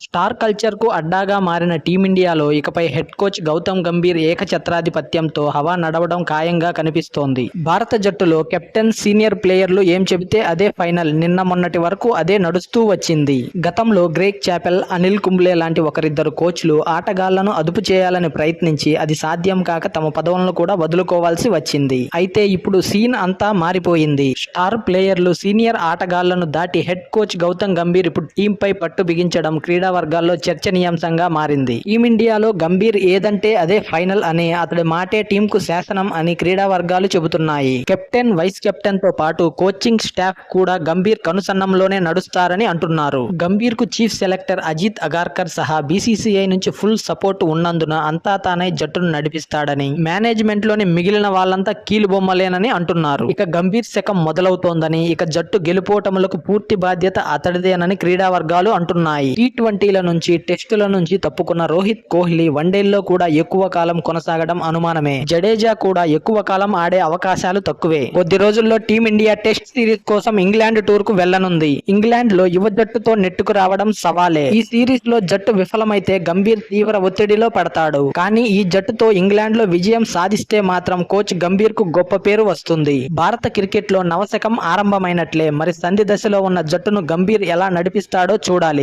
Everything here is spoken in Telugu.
స్టార్ కల్చర్కు అడ్డాగా మారిన టీమిండియాలో ఇకపై హెడ్ కోచ్ గౌతమ్ గంభీర్ ఏకఛత్రాధిపత్యంతో హవా నడవడం ఖాయంగా కనిపిస్తోంది. భారత జట్టులో కెప్టెన్ సీనియర్ ప్లేయర్లు ఏం చెబితే అదే ఫైనల్. నిన్న మొన్నటి వరకు అదే నడుస్తూ వచ్చింది. గతంలో గ్రేక్ చాపెల్ అనిల్ కుంబ్లే లాంటి ఒకరిద్దరు కోచ్లు ఆటగాళ్ళను అదుపు చేయాలని ప్రయత్నించి అది సాధ్యం కాక తమ పదవులను కూడా వదులుకోవాల్సి వచ్చింది. అయితే ఇప్పుడు సీన్ అంతా మారిపోయింది. స్టార్ ప్లేయర్లు సీనియర్ ఆటగాళ్ళను దాటి హెడ్ కోచ్ గౌతమ్ గంభీర్ ఇప్పుడు టీంపై పట్టు బిగించడం క్రీడా వర్గాల్లో చర్చనీయాంశంగా మారింది. టీమిండియాలో గంభీర్ ఏదంటే అదే ఫైనల్ అని అతడి మాటే టీంకు శాసనం అని క్రీడా వర్గాలు చెబుతున్నాయి. కెప్టెన్ వైస్ కెప్టెన్తో పాటు కోచింగ్ స్టాఫ్ కూడా గంభీర్ కనుసన్నంలోనే నడుస్తారని అంటున్నారు. గంభీర్కు చీఫ్ సెలెక్టర్ అజిత్ అగార్కర్ సహా బీసీసీఐ నుంచి ఫుల్ సపోర్ట్ ఉన్నందున అంతా తానే జట్టును నడిపిస్తాడని మేనేజ్మెంట్లోని మిగిలిన వాళ్ళంతా కీలు బొమ్మలేనని అంటున్నారు. ఇక గంభీర్ శకం మొదలవుతోందని ఇక జట్టు గెలుపోటములకు పూర్తి బాధ్యత అతడిదేనని క్రీడా వర్గాలు అంటున్నాయి. టీ ట్వంటీల నుంచి టెస్టుల నుంచి తప్పుకున్న రోహిత్ కోహ్లీ వన్డేల్లో కూడా ఎక్కువ కాలం కొనసాగడం అనుమానమే. జడేజా కూడా ఎక్కువ కాలం ఆడే అవకాశాలు తక్కువే. కొద్ది రోజుల్లో టీమిండియా టెస్ట్ సిరీస్ కోసం ఇంగ్లాండ్ టూర్కు వెళ్ళనుంది ఇంగ్లాండ్లో యువ జట్టుతో నెట్టుకు రావడం సవాలే. ఈ సిరీస్లో జట్టు విఫలమైతే గంభీర్ తీవ్ర ఒత్తిడిలో పడతాడు. కానీ ఈ జట్టుతో ఇంగ్లాండ్లో విజయం సాధిస్తే మాత్రం కోచ్ గంభీర్కు గొప్ప పేరు వస్తుంది. భారత క్రికెట్లో నవశకం ఆరంభమైనట్లే. మరి సంధి దశలో ఉన్న జట్టును గంభీర్ ఎలా నడిపిస్తాడో చూడాలి.